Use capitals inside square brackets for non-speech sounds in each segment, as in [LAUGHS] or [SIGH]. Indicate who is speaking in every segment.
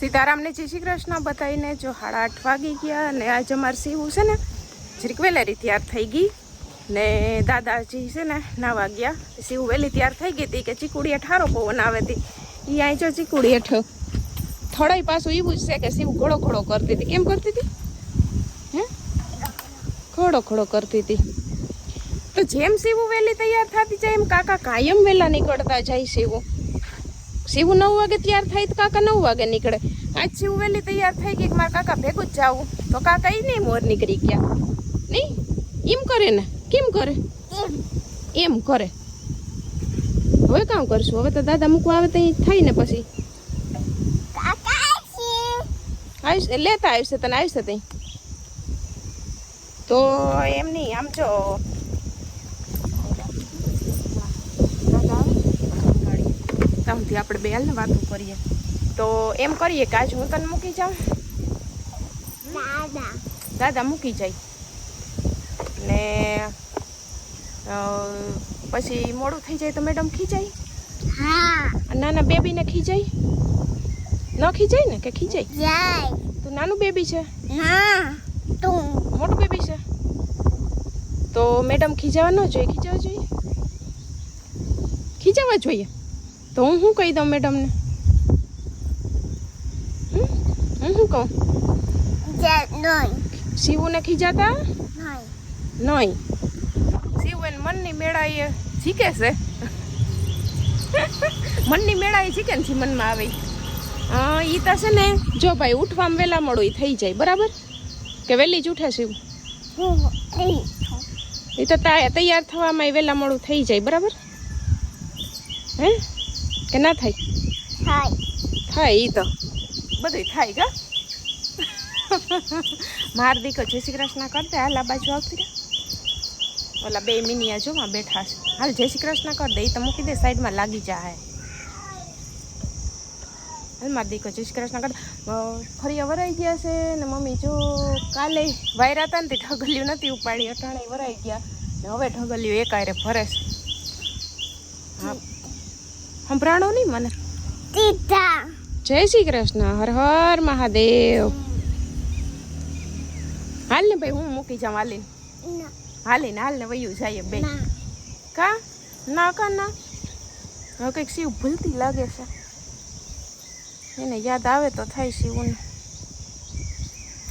Speaker 1: સીતારામને જય શ્રી કૃષ્ણ બતાવીને જો સાડા આઠ વાગી ગયા અને આજે અમારે સીવું છે ને જરીક વેલેરી તૈયાર થઈ ગઈ ને દાદાજી છે ને નાવા ગયા. સીવું વહેલી તૈયાર થઈ ગઈ હતી કે ચીકુડીએ ઠારો પવન આવે હતી. એ અહીં જો ચીકુડી હેઠ થોડાય પાછું એવું જ છે કે સીવું ઘોડો ઘોડો કરતી હતી. કેમ કરતી હતી? હે? ઘોડો ઘોડો કરતી હતી. તો જેમ સીવું વહેલી તૈયાર થતી જાય એમ કાકા કાયમ વહેલા નીકળતા જાય સીવું સીવું નવ વાગે તૈયાર થાય તો કાકા નવ વાગે નીકળે. આજ હું વહેલી તૈયાર થઈ ગઈ કે મારા કાકા ભેગું જ જાવું. તો કાકા એ નહીં મોર નીકળી ગયા. નહીં? એમ કરે ને? કેમ કરે? એમ. કરે. હવે કામ કરશું? હવે તો દાદા મૂકવા આવે તો થાય ને પછી. આવીશ લેતા આવશે તને આવશે તઈ. તો એમ નહીં આમ જો. ત્યાંથી આપણે બે હાલને વાતો કરીએ. તો એમ કરીએ કે આજ હું તને મૂકી જાઉં? દાદા. મૂકી જાય. ને પછી મોડું થઈ જાય તો મેડમ ખીજાય? નાના બેબીને ખીજાય? ન ખીજાય ને કે ખીજાય? તો નાનું બેબી છે? મોટું બેબી છે? તો મેડમ ખીજાવા ન જોઈએ ખીજાવા જોઈએ? ખીજાવા જોઈએ? તો હું શું કહી દઉં મેડમને હમ? હું શું કહું? શિવુને ખીજાતા? નહીં. શિવ એને મનની મેળા એ શીખે છે. મનની મેળા એ શીખે ને મનમાં આવે. એ તો છે ને જો ભાઈ ઉઠવામાં વહેલા મળો એ થઈ જાય બરાબર? કે વહેલી જ ઉઠે શિવ? એ તો તૈયાર થવામાં વહેલા મોડું થઈ જાય બરાબર? હે? કે ના થાય? થાય. એ તો. બધું થાય કા? [LAUGHS] માર દીકો જય શ્રી કૃષ્ણ કરતે હાલ આ બાજુ આવતી રહે. ઓલા બે મિનિયા જો બેઠા છે. હાલ જય શ્રી કૃષ્ણ કર દે એ તો મૂકી દે સાઈડમાં લાગી જાય. હાલ માર દીકો જય શ્રી કૃષ્ણ કર ફરી વરાઈ ગયા છે ને મમ્મી જો કાલે વાયરા હતા ને તે ઢગલ્યું નથી ઉપાડી અટાણે વરાઈ ગયા. ને હવે ઢગલ્યું એકાયરે ફરે છે. હા. સંભળાણો નહીં મને? જય શ્રી કૃષ્ણ હર હર મહાદેવ. હાલ ને ભાઈ હું મૂકી જાઉં હાલીને? હાલીને હાલ ને વયું જાય બે કા? ના કા ના? હવે કંઈક શિવ ભૂલતી લાગે છે. એને યાદ આવે તો થાય શિવને.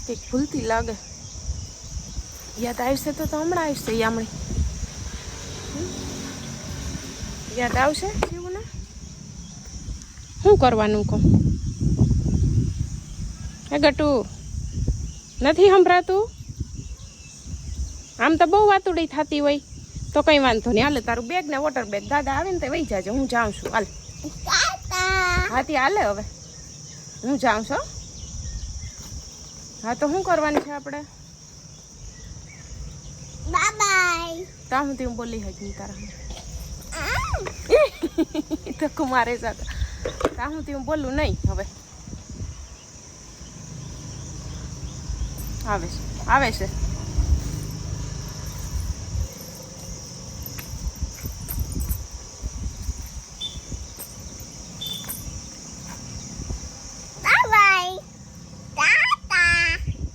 Speaker 1: કંઈક ભૂલતી લાગે. યાદ આવશે તો તો હમણાં આવશે યામણી યાદ આવશે શિવને? શું કરવાનું કહું? હે ગટુ નથી સંભળાતું? આમ તો બહુ વાતુડી થતી હોય. તો કઈ વાંધો નહીં. હાલે, તારું બેગ ને વોટર બેગ દાદા આવે ને તો વહી જાજે. હું જાઉં છું. હાલ. હાથી હાલે હવે. હું જાઉં છું, હો. તો શું કરવાનું છે આપણે? ત્યાં સુધી હું બોલી હજી તારા તો કુમારે સાથે. ત્યાં સુધી હું બોલું નહીં હવે. આવે છે. આવે છે.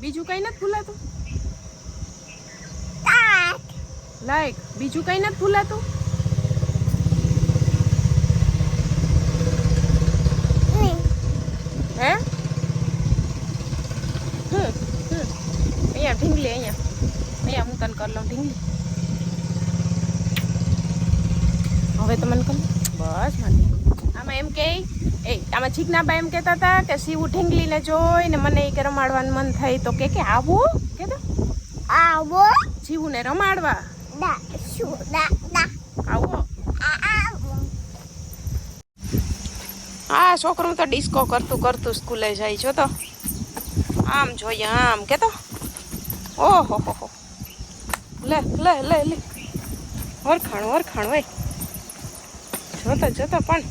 Speaker 1: બીજું કઈ નથી ભૂલાતું? લાઈક બીજું કઈ નથી ભૂલાતું? હે? અહીંયા ઢીંગલી અહીંયા. અહીંયા હું તને કરી લઉં ઢીંગલી. હવે તો મને કર. બસ મને. આમાં એમ કે એ આમાં છીકનાબા એમ કહેતા હતા કે સીવું ઢીંગલીને જોઈને મને એ કે રમાડવાનું મન થાય તો કે કે આવો કે જીવુને રમાડવા. આવો. આ છોકરું તો ડિસ્કો કરતું કરતું સ્કૂલે જાય છો તો. આમ જોઈએ આમ કે તો? ઓહો હો હો. લે લે લે લે. વરખાણ વરખાણ હોય જોતો જોતો પણ.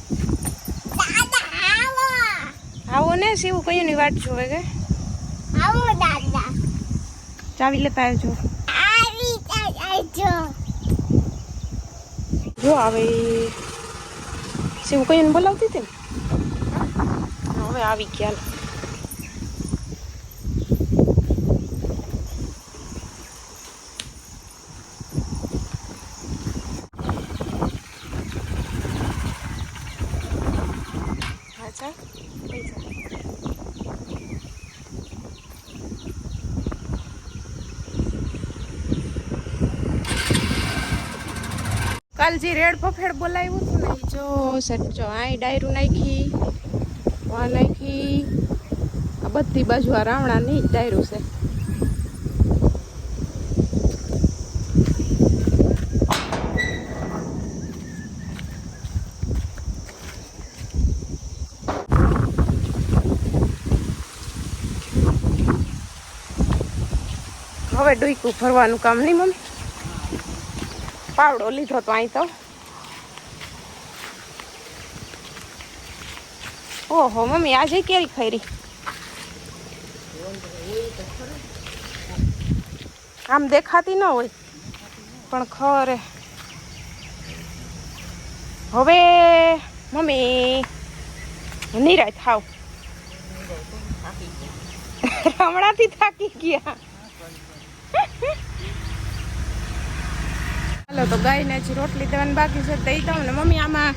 Speaker 1: આવો ને શિવ કયું ની વાટ જોવે કે? ચાવી લેતા આવજો. જો આવે શિવ કયું બોલાવતી હતી ને? હવે આવી ગયા. થઈ કાલ જે રેડ પફેડ બોલાવ્યું હતું ને જો સચ્ચો આય ડાયરું નાખી, વા નાખી. આ બધી બાજુ આ રાવણાની ડાયરું છે. હવે ડુઈકું ભરવાનું કામ નહીં, મમ્મી. પાવડો લીધો તો અહીં તો. ઓહો, મમ્મી, આજે કેરી ખરી? આમ દેખાતી ન હોય, પણ ખરે. હવે, મમ્મી નિરાય થાવ. હમણાંથી થાકી ગયા. હાલો, તો ગાયને જ રોટલી દેવાની બાકી છે. તો દઉં ને, મમ્મી, આમાં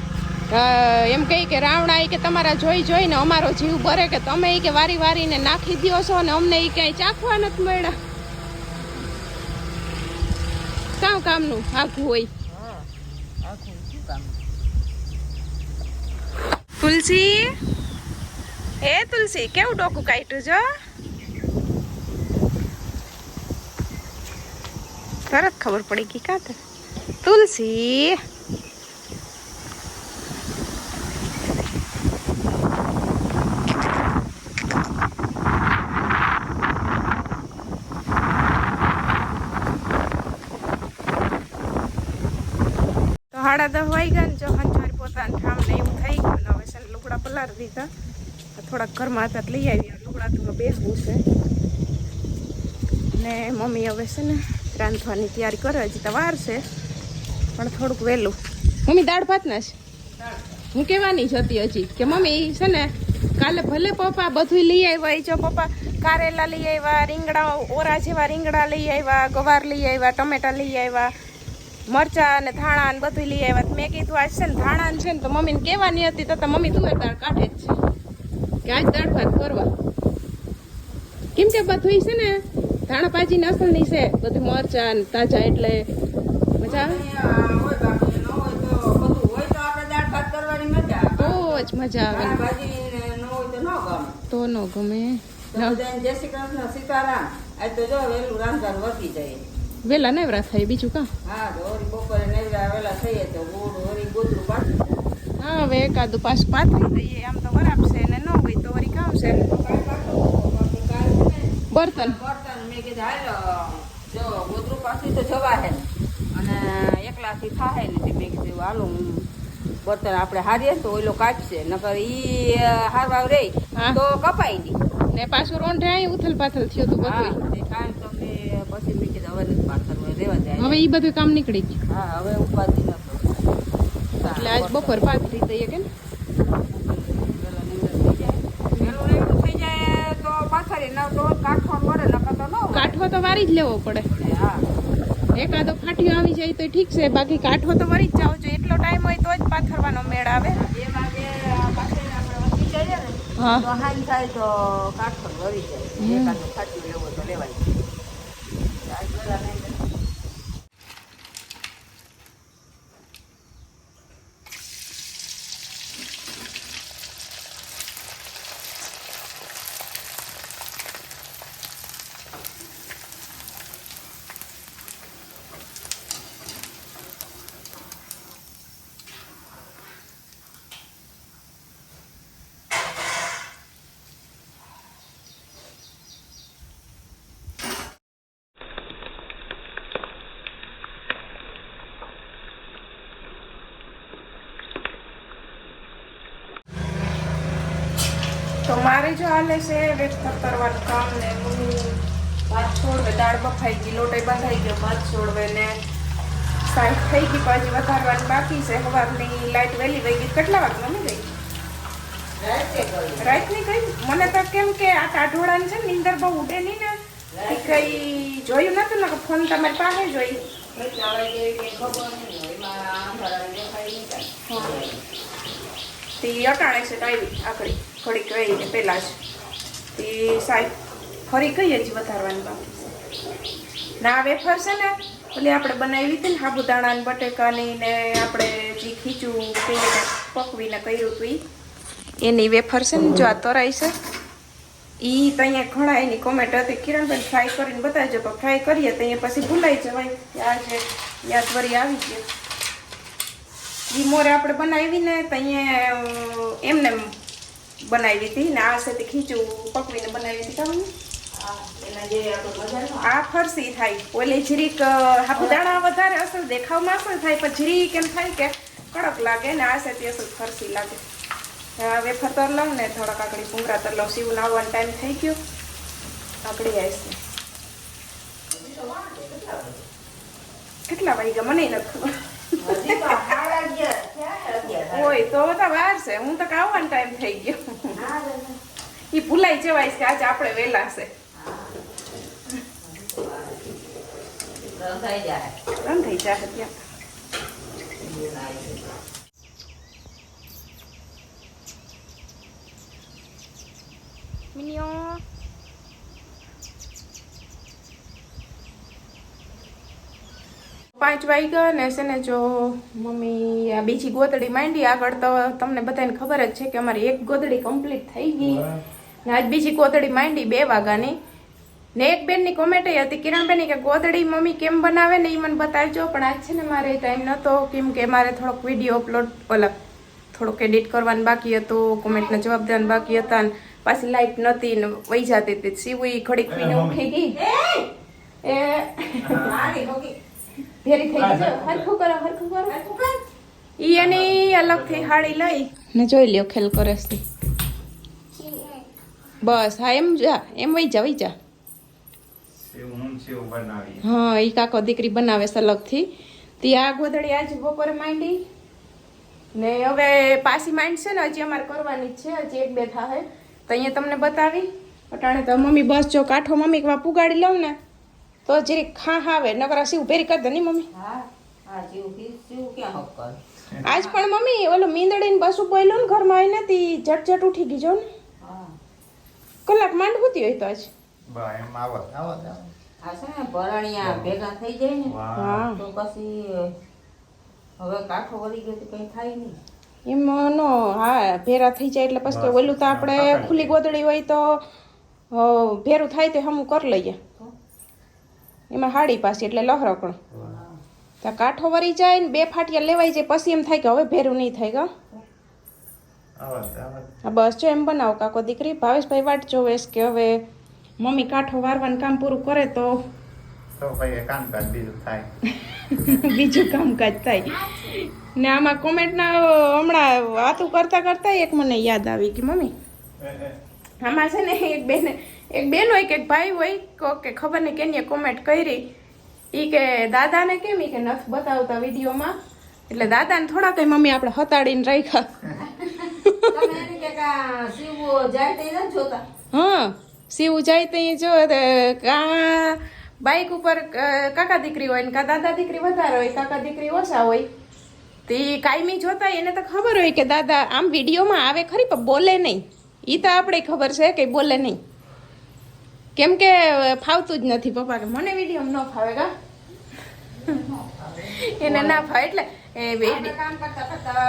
Speaker 1: એમ કહી કે રાવણા એ કે તમારા જોઈ જોઈને અમારો જીવ ભરે કે તમે એ કે વારી વારીને નાખી દ્યો છો ને અમને એ ક્યાંય ચાખવા નથી મળ્યા. કામ કામનું આખું હોય. તુલસી? એ તુલસી, કેવું ડોકું કાઢ્યું જો તરત ખબર પડી ગઈ, કાં તને? તુલસી. હાડા દસ વાગ્યા ને જો હંચારી પોતાના ઠામ ને એવું થઈ ગયું ને હવે છે ને લુગડા પલારી દીધા. થોડાક ઘરમાં હતા લઈ આવી લુગડા તો બેસવું છે. ને મમ્મી હવે છે ને રાંધવાની તૈયારી કરે હજી તો વાર છે. પણ થોડુંક વહેલું. મમ્મી, દાળ ભાત ના છે? હું કહેવાની જ હતી હજી કે મમ્મી છે ને, કાલે ભલે પપ્પા બધું લઈ આવ્યા જો પપ્પા કારેલા લઈ આવ્યા, રીંગણા, ઓરા જેવા રીંગણા લઈ આવ્યા, ગવાર લઈ આવ્યા, ટમેટા લઈ આવ્યા, મરચા અને ધાણા ને બધું લઈ આવ્યા. મેં કીધું, આજ છે ને ધાણા છે ને, તો મમ્મીને કહેવાની હતી, તો મમ્મી તુવેર દાળ કાઢે જ છે. કે આજ દાળ ભાત કરવા. કેમ કે બધું છે ને, ધાણા, ભાજી ને અસલની છે. બધું મરચા ને તાજા એટલે મજા આવે? બહુ જ મજા આવે. તો ન ગમે. વેલા નેવરા થાય બીજું કા? હા, હવે એકાદું પાસ પાથરી દઈએ આમ તો બરાબર છે ને ન હોય તો વળી કામ છે. બર્તન.
Speaker 2: બર્તન. મેં કીધું, હાલ, જો ગોદરું પાછું તો જવા હે એકલાથી થાહે ને મેં કીધું હાલો હું બર્તન આપણે હારીએ તો ઓઈલો કાપશે નકર ઈ હારવા રે તો કપાઈ નહીં
Speaker 1: ને પાછું રોંઢે અહીં ઉથલ પાથલ થયું હતું બધું
Speaker 2: તે કાંઈ તો પછી મેં કીધું હવે નથી હોય રેવા જાય
Speaker 1: હવે ઈ બધું કામ નીકળી ગયું.
Speaker 2: હા હવે ઉપાધિ
Speaker 1: એટલે આજ બપોર પાથરી દઈએ કે ને?
Speaker 2: પેલું રેડું થઈ જાય તો પાથરી ન તો કાઠવા. તો
Speaker 1: વારી જ લેવો પડે.
Speaker 2: હા.
Speaker 1: એકાદો ફાટ્યો આવી જાય તો ઠીક છે. બાકી કાઠો તો વળી જ જાવ જો એટલો ટાઈમ હોય તો જ પાથરવાનો મેળ આવે.
Speaker 2: બે વાગે પાછળ આપણે વધી જઈએ ને
Speaker 1: હા
Speaker 2: તો હાલ થાય તો કાઠોડ વળી જાય
Speaker 1: હમ.
Speaker 2: એકાદું ખાટું લેવું તો લેવાય આજ વેલા નહીં લે.
Speaker 1: તો મારે જો હાલે છે વેફર કરવાનું કામ ને મમ્મી ભાત છોડવે દાળ બફાઈ ગઈ લોટે બંધાઈ ગયો ભાત છોડવે ને સાઈડ થઈ ગઈ પછી વધારવાની બાકી છે. સવારની લાઈટ વહેલી વહી ગઈ. કેટલા વાગે મમ્મી ગઈ. રાતની ગઈ? મને તો કેમ કે આ કાઢોળાની છે ને નીંદર બહુ ઉડે નહીં ને. એ કઈ જોયું નતું ને ફોન તમારી પાસે
Speaker 2: કાંઈ.
Speaker 1: તે અટાણે છે આવી આકડી ઘડીક રહીને પહેલાં જ. એ સાહેબ ફરી કહીએ જ વધારવાની બાકી ના વેફર છે ને એટલે આપણે બનાવી હતી ને સાબુદાણા ને બટેકાની ને આપણે જે ખીચું પીને પકવીને કર્યું હતું એ એની વેફર છે ને, જો આ તરાઈ છે એ તો અહીંયા ઘણા એની કોમેન્ટ હતી કિરણબેન ફ્રાય કરીને બતાવજો, પણ ફ્રાય કરીએ તો અહીંયા પછી ભૂલાઈ જવાય. આજે યાદ વરી આવી ગયો એ મોરે આપણે બનાવીને તો અહીંયા એમને એમ બનાવી હતી ને આ તે ખીચું, પકવીને બનાવી હતી
Speaker 2: બજારમાં
Speaker 1: આ ફરસી થાય. ઓલી જીરીક હાફુદાણા વધારે અસર દેખાવમાં અસર થાય, પણ જીરીક એમ થાય કે કડક લાગે ને આ સાથે અસર ફરસી લાગે. વેફર તર લઉં ને થોડાક આકડી ભૂંગરા તર લઉં. સીવું નાવવાનો ટાઈમ થઈ ગયો. આકડી આવીશ કેટલા વાગ્યા? મને નથી ખબર. હોય તો બધા વાર છે હું તો આવવાનો ટાઈમ થઈ ગયો. એ ભૂલાઈ જવાય છે આજે આપણે વહેલા છે
Speaker 2: રંધાઈ જાય.
Speaker 1: રંધાઈ જાય ત્યાં મિનિયો પાંચ વાગ્યા ને છે ને જો મમ્મી આ બીજી ગોદડી માંડી આગળ તો તમને બધાને ખબર જ છે કે અમારી એક ગોદડી કમ્પ્લીટ થઈ ગઈ. ને આજ બીજી ગોદડી માંડી બે વાગ્યાની. ને એક બેનની કોમેન્ટ હતી કિરણબેન કે ગોદડી મમ્મી કેમ બનાવે ને એ મને બતાવજો. પણ આજ છે ને મારે ટાઈમ નહોતો કેમ કે મારે થોડોક વીડિયો અપલોડ ઓલા થોડોક એડિટ કરવાનું બાકી હતું કોમેન્ટના જવાબ દેવાનું બાકી હતા ને પાછી લાઈટ નહોતી ને વહી જતી હતી. એ ઘડીક પીને ઉઠી ગઈ. એ. ભેરી થઈ ગઈ હરખું કરો હરખું કરો. ઈ એની અલગથી હાડી લઈ. ને જોઈ લ્યો ખેલ કરે છે. બસ હા એમ જા એમ વહી જા
Speaker 3: હું
Speaker 1: ઈ કાકો દીકરી બનાવે છે અલગથી. તી આ ગોદડી આજ બપોરે માંડી. ને હવે પાછી માંડશે ને હજી અમારે કરવાની જ છે હજી એક બે થાય તો અહીંયા તમને બતાવી. અટાણે તો મમ્મી બસ જો કાંઠો મમ્મી એકવાર પુગાડી લઉં ને. તો જરી ખા હા નકર આ સીવું ભેરી દની નહીં મમ્મી? આજ પણ મમ્મી ઓલો મીંદડીને બસું બોલ્યું ને ઘરમાં આવીને તી ઝટ ઝટ ઉઠી ગઈ જો ને.
Speaker 2: હા.
Speaker 1: કલાક માંડ હોતી હોય તો આજ.
Speaker 3: એમ આવત આવત આવત.
Speaker 2: છે ને ભરણિયા ભેગા થઈ જાય ને
Speaker 1: હા.
Speaker 2: તો પછી હવે કાઠો વળી ગયો તો કઈ થાય નહીં.
Speaker 1: એમ નો હા ભેરા થઈ જાય એટલે પછી ઓલું તો આપણે ખુલ્લી ગોદડી હોય તો ભેરું થાય તો હમ કરી લઈએ? એમાં હાડી પાછી એટલે લહરકણ. તો કાંઠો વરી જાય ને બે ફાટિયા લેવાઈ જાય પછી એમ થાય કે હવે ભેરું નહીં થાય
Speaker 3: આવત
Speaker 1: હા બસ જો એમ બનાવો કાકો દીકરી ભાવેશભાઈ વાટ જોવેશ કે હવે મમ્મી કાંઠો વારવાનું કામ પૂરું કરે તો? [LAUGHS]
Speaker 3: બીજું
Speaker 1: કામકાજ થાય. ને આમાં કોમેન્ટના હમણાં વાતું કરતા કરતા એક મને યાદ આવી કે મમ્મી. આમાં છે ને એક બેન એક બેન હોય કે એક ભાઈ હોય કો- ખબર નહીં કેની કોમેન્ટ કરી. ઈ કે દાદાને કેમ કે નથી બતાવતા વિડીયોમાં? એટલે દાદાને થોડા કઈ મમ્મી આપણે હતાડીને રાખ્યા. હા સીવું જાય તો જો કા બાઈક ઉપર કાકા દીકરી હોય ને કા દાદા દીકરી વધારે હોય કાકા દીકરી ઓછા હોય તે કાયમી જોતા એને તો ખબર હોય કે દાદા આમ વિડીયોમાં આવે ખરી પણ બોલે નહીં. ઈ તો આપણે ખબર છે કે બોલે નહીં. કેમ કે ફાવતું જ નથી પપ્પા કે મને વીડિયો ન ફાવે કા એને ના ફાવે એટલે એ
Speaker 2: કામ કરતા કરતા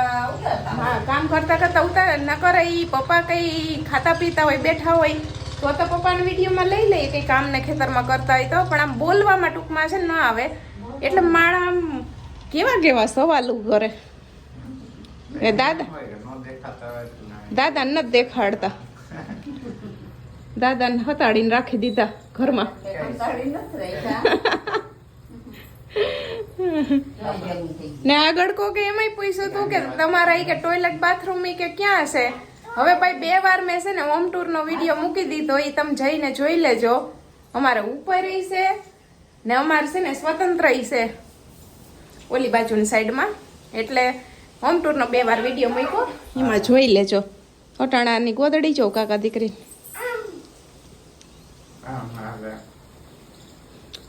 Speaker 1: હા કામ કરતા કરતા ઉતારે ન કરે એ પપ્પા કઈ ખાતા પીતા હોય બેઠા હોય તો તો પપ્પાને વિડીયોમાં લઈ લઈએ કંઈ કામ ને ખેતરમાં કરતા હોય તો પણ આમ બોલવામાં ટૂંકમાં છે ને ન આવે. એટલે માણા આમ કેવા કેવા સવાલ કરે એ દાદા. દાદાને નથી દેખાડતા. દાદાને હતાડીને રાખી દીધા ઘરમાં. ને આગળ કો કે એમાંય પૂછ્યું તું કે તમારા કે ટોયલેટ બાથરૂમ કે ક્યાં છે હવે ભાઈ બે વાર મેં છે ને હોમ ટૂર નો વીડિયો મૂકી દીધો એ તમે જઈને જોઈ લેજો. અમારે ઉપર છે ને અમારે છે ને સ્વતંત્ર છે. ઓલી બાજુની સાઈડમાં એટલે હોમ ટૂર નો બે વાર વીડિયો મૂક્યો. એમાં જોઈ લેજો. અટાણાની ગોદડી જો કાકા દીકરી.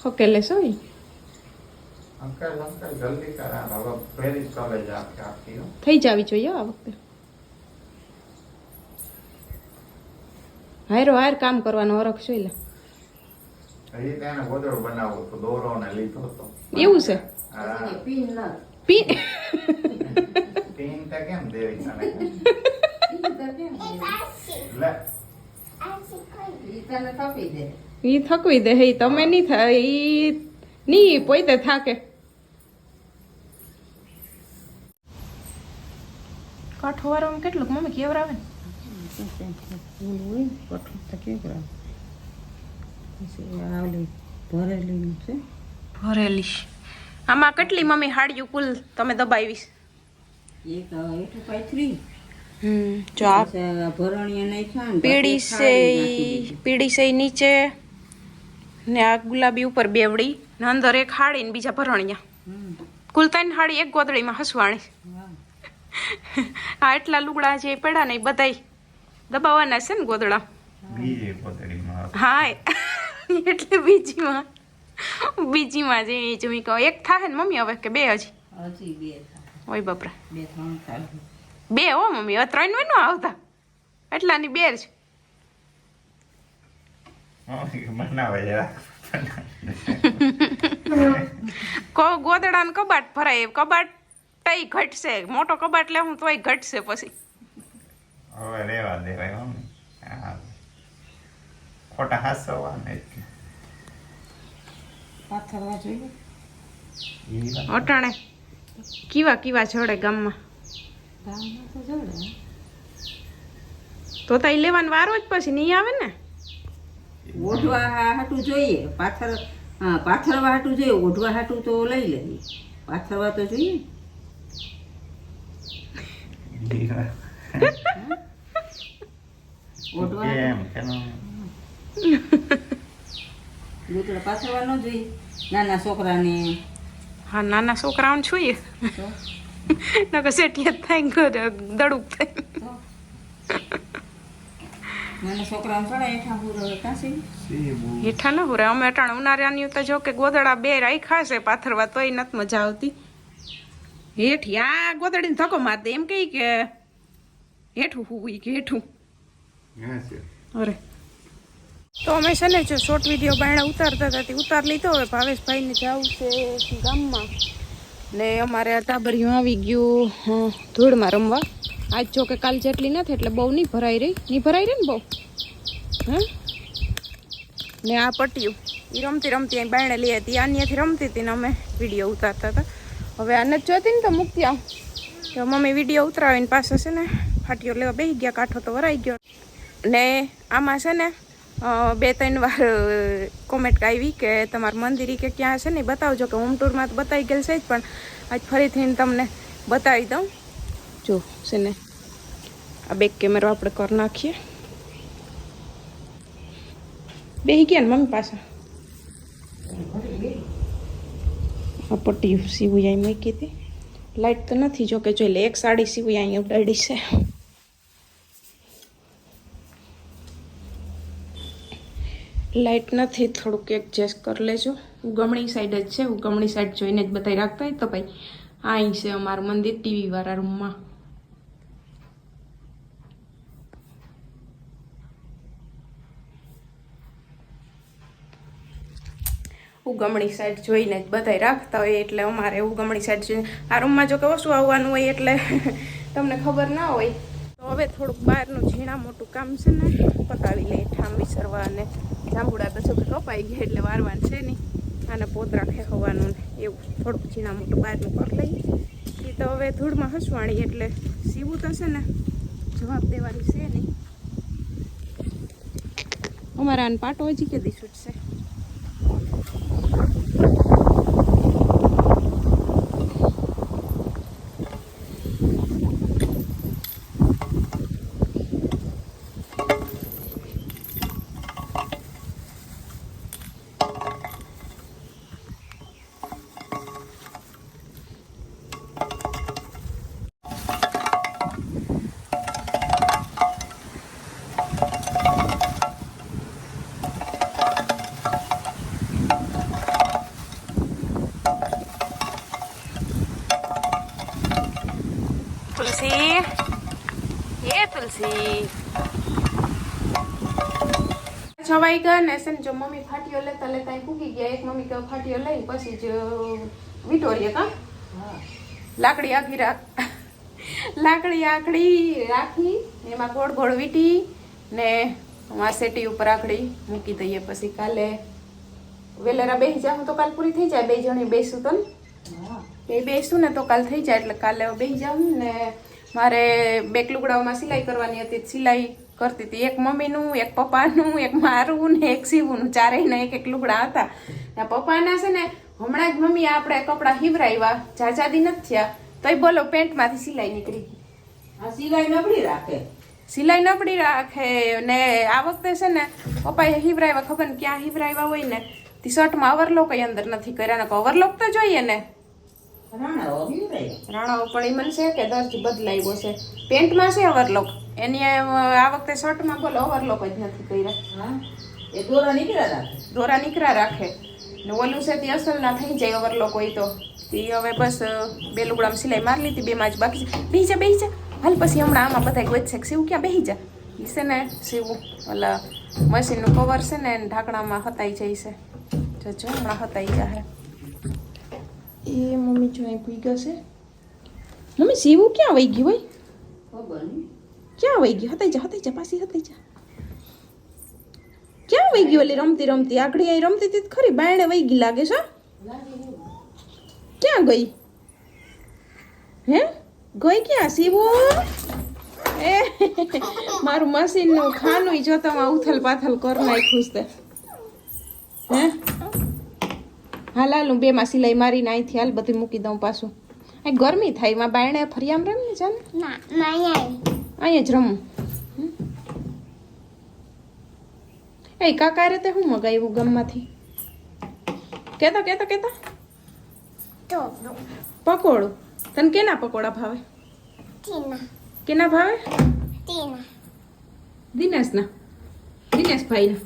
Speaker 1: ઓકે લેશો. થઈ જાવી જોઈએ આ વખતે. હાયરો હાર કામ કરવાનો હરખ જોઈ લે.
Speaker 3: હજી તેને ગોદડું બનાવવું હતું દોરો ને લીધો હતો
Speaker 1: એવું છે?
Speaker 2: પીન
Speaker 3: કેમ દેવી [LAUGHS]
Speaker 2: ઈ
Speaker 1: થકવી દે. હે તમે નહીં થાય ઈ ની પોઈતે થાકે. કાઠવાળામાં કેટલું મમ્મી કેવરાવે?
Speaker 2: ભરેલી. છે
Speaker 1: ભરેલી આમાં કેટલી મમ્મી હાડિયું કુલ તમે દબાવીશ?
Speaker 2: એક
Speaker 1: જો આ પીળી
Speaker 2: પછી થાળી નાખી
Speaker 1: સે
Speaker 2: દીધી.
Speaker 1: પીળી સે નીચે ને આ ગુલાબી ઉપર બેવડી ને અંદર એક હાડી ને બીજા ભરણિયા. કુલતાની હાડી એક ગોદડીમાં હસવાણી. આ એટલા લુગડા જે પડ્યા ને એ બધાય દબાવવાના છે ને ગોદડા. હા [LAUGHS] એટલે બીજીમાં બીજીમાં જે જોઈ કહો. એક થાય ને મમ્મી હવે કે બે હજી.
Speaker 2: હજી બે થાય.
Speaker 1: ઓય બાપરા.
Speaker 2: બે ત્રણ થાય
Speaker 1: બે હો મમ્મી હવે ત્રણ મહિનો આવતા. એટલાની બે છે. ગોદડા ને કબાટ ભરાય કબાટ તઈ ઘટશે. મોટો કબાટ લેવું તોય ઘટશે પછી.
Speaker 3: હવે રેવા દેવાય મમ્મી. ખોટા હાસવા ને
Speaker 2: પાથરવા જોઈએ.
Speaker 1: અટાણે. કીવા કીવા જડે ગામમાં.
Speaker 2: તો
Speaker 1: તઈ લેવાનો વારો જ પછી નહીં આવે ને?
Speaker 2: ઓઢવા હાટું જોઈએ. પાથર હા પાથરવા હાટું જોઈએ. ઓઢવા હાટું તો લઈ લઈએ પાથરવા તો જોઈએ.
Speaker 3: ઈ
Speaker 2: ઓઢવા
Speaker 3: કેમ? કેનો
Speaker 2: પાથરવા ન જોઈએ. નાના છોકરાને.
Speaker 1: હા નાના છોકરાઓને જોઈએ.
Speaker 3: સીબુ
Speaker 1: હેઠા ન હુરે અમે અટાણે ઉનાળાની તો જો કે ગોદડા બે રાખ્યા છે પાથરવા તોય નથી મજા આવતી હેઠી આ ગોદડીને ધક્કો માર દે એમ કહી કે હેઠું હુઈ કે હેઠું અરે તો અમે છે ને જો શોર્ટ વીડિયો બાયણા ઉતારતા હતા તે ઉતાર લીધો હવે ભાવેશભાઈને જવું છે ગામમાં ને અમારે ટાબરિયું આવી ગયું ધૂળમાં રમવા. આજ જો કે કાલ જેટલી નથી, એટલે બહુ નહીં ભરાઈ રહી. નહીં ભરાઈ રહી ને બહુ? હા? ને આ પટ્યું એ રમતી રમતી અહીં બાયણે લઈ હતી. આનીયાથી રમતી હતી ને અમે વીડિયો ઉતારતા હતા. હવે આને જોતી ને તો મૂકતી આવું. તો મમ્મી વીડિયો ઉતરાવીને પાસે છે ને ફાટીઓ લેવા બેસી ગયા, કાંઠો તો વરાઈ ગયો. ને આમાં છે ને બે ત્રણ વાર કોમેન્ટ આવી કે તમારું મંદિર કે ક્યાં છે ને બતાવજો કે હોમ ટૂરમાં તો બતાવી ગયેલ છે જ, પણ આજ ફરીથી તમને બતાવી દઉં. જો, છે ને, આ બેક કેમેરો આપણે કરી નાખીએ. બે ગયા ને મમ્મી પાસે આ પટ્ટી સીવું અહીં મૂકી હતી. લાઇટ તો નથી જો કે જોઈ લે, એક સાડી સીવું અહીં ઉડાડી છે. લાઈટ નથી, થોડુંક એડજસ્ટ કરી લેજો. ઉગમણી સાઈડ જ છે, ઉગમણી સાઈડ જોઈને જ બતાવી રાખતા હોય તો ભાઈ અહીં છે અમારું મંદિર ટીવી વાળા રૂમમાં. ઉગમણી સાઈડ જોઈને જ બધાય રાખતા હોય એટલે અમારે ઉગમણી સાઈડ જોઈને આ રૂમમાં જો કે ઓછું આવવાનું હોય એટલે [LAUGHS] તમને ખબર ના હોય. તો હવે થોડુંક બહારનું ઝીણા મોટું કામ છે ને, પતાવી લઈએ ઠામ વિસરવા અને જાંબુડા તો છોકરી કપાઈ ગયા એટલે વારવાનું છે નહીં. આને પોતરા ખેંચવાનું ને એવું. થોડુંક ઝીણા મોટું બહારનું કરી લઈએ. એ તો હવે ધૂળમાં હસવાણી એટલે સીવું તો છે ને જવાબ દેવાની છે નહીં. અમારા પાટો હજી કે દી છૂટશે એ તુલસી છવાઈ ગયા ને એસન જો મમ્મી ફાટીઓ લેતા લેતા અહીં કૂકી ગયા. એક મમ્મી કે ફાટીઓ લઈ પછી જ વિટોરીએ કા? લાકડી આખી રાખ લાકડી આખડી રાખી એમાં ગોળ ગોળ વીટી ને વાસેટી ઉપર આખડી મૂકી દઈએ પછી કાલે. વેલેરા બેસી જાઉં તો કાલ પૂરી થઈ જાય બે જણી બેસું તો ને. એ બેસું ને તો કાલ થઈ જાય એટલે કાલે બેસી જાઉં ને મારે બે લુગડાઓમાં સિલાઈ કરવાની હતી સિલાઈ કરતી હતી. એક મમ્મીનું એક પપ્પાનું એક મારું ને એક શિવનું ચારેયના એક એક લુગડા હતા. ને પપ્પાના છે ને હમણાં જ મમ્મી આપણે કપડાં હિવરાવ્યા જાજાદી નથી થયા. તોય બોલો પેન્ટમાંથી સિલાઈ નીકળી.
Speaker 2: આ સિલાઈ નબળી રાખે.
Speaker 1: સિલાઈ નબળી રાખે. ને આ વખતે છે ને પપ્પાએ હિવરાવ્યા ખબર ને ક્યાં હિવરાવ્યા હોય ને ટી શર્ટમાં ઓવરલોક અંદર નથી કર્યા. ને ઓવરલોક તો જોઈએ ને. રાણાઓ પણ એ મને છે કે દર્જ બદલાયો છે. પેન્ટમાં છે ઓવરલોક એની આ વખતે શર્ટમાં બોલો ઓવરલોક જ નથી કર્યા.
Speaker 2: એ દોરા નીકળ્યા રાખે?
Speaker 1: દોરા નીકળ્યા રાખે. ને ઓલું છે તે અસલના થઈ જાય ઓવરલોક હોય તો. તે હવે બસ બે લુગડામાં સિલાઈ મારી લીધી બેમાં જ બાકી છે. બેહી જા બેહી જા. હાલ પછી હમણાં આમાં બધા છે કે શિવ ક્યાં? બેહી જા. છે ને સીવું. ઓલા મશીનનું કવર છે ને એને ઢાંકણામાં હતાઈ જાય છે. જો જો હમણાં હતાઈ જાય એ મમ્મી જો અહીં ભૂઈ ગયો છે. મમ્મી શિવ ક્યાં વહી ગયું હોય? ક્યાં વહી ગયું? હતાઈ જા હતાઈ જા પાછી હતાઈ જા. ક્યાં વહી ગયું ઓલી રમતી રમતી? આગળ અહીં રમતી હતી ખરી બાયણે વહી ગઈ લાગે છે ક્યાં ગઈ? હે? ગઈ ક્યાં? શિવો એ મારું મશીનનું ખાનું જોતામાં ઉથલ પાથલ કર નાખ્યું છે. હે? હાલ હાલ હું બેમાં સિલાઈ મારીને અહીંથી હાલ બધી મૂકી દઉં પાછું. અહીં ગરમી થાયમાં બાયણે રમ ને ચાલ
Speaker 4: ના ના
Speaker 1: અહીંયા જ રમું. એ કાકા રીતે હું મગાવ્યું ગામમાંથી? કેતા કેતા કેતા?
Speaker 4: તો
Speaker 1: પકોડું. તને કેના પકોડા ભાવે? કેના ભાવે? દિનેશના. દિનેશભાઈના.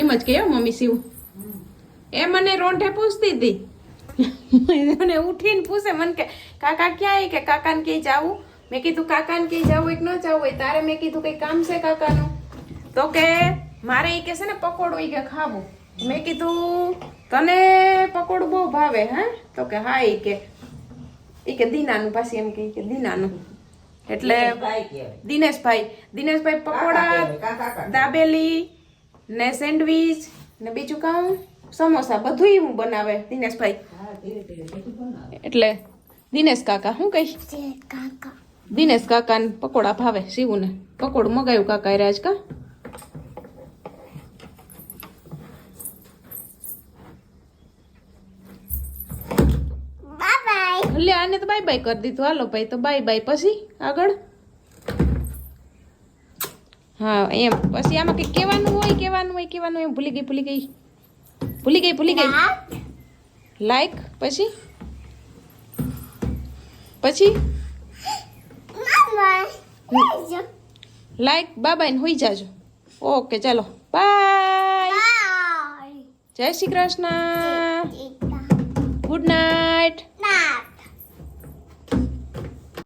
Speaker 1: એમ જ કે મમ્મી શિવ. એ મને રોંઢે પૂછતી હતી. મને ઉઠીને પૂછે મને કે કાકા ક્યાં કે કાકાને ક્યાંય જાવું? મેં કીધું કાકાને ક્યાંય જાવું હોય કે ન જાવું હોય તારે મેં કીધું કંઈ કામ છે કાકાનું? તો કે મારે એ કે છે ને પકોડું ઈ કે ખાવું. મેં કીધું તને પકોડું બહુ ભાવે હે? તો કે હા એ કે એ કે દીનાનું. પાછી એમ કે કે દીનાનું. એટલે દિનેશભાઈ દિનેશભાઈ પકોડા. દાબેલી ને સેન્ડવીચ ને બીજું કામ સમોસા બધું હું બનાવે. દિનેશભાઈ. એટલે દિનેશ કાકા હું કહીશ?
Speaker 4: કાકા.
Speaker 1: દિનેશ કાકાને પકોડા ભાવે શિવુને. પકોડું મગાવ્યું કાકા રાજ કા? લે આને તો બાય બાય કરી દીધું. હાલો ભાઈ તો બાય બાય પછી આગળ. હા એમ. પછી આમાં કંઈક કહેવાનું હોય કહેવાનું હોય કહેવાનું એમ ભૂલી ગઈ ભૂલી ગઈ. ભૂલી ગઈ ભૂલી ગઈ લાઈક પછી? પછી લાઈક બાબાઈ ને હોઈ જાજો. ઓકે ચાલો. Bye
Speaker 4: bye.
Speaker 1: જય શ્રી કૃષ્ણ. Good night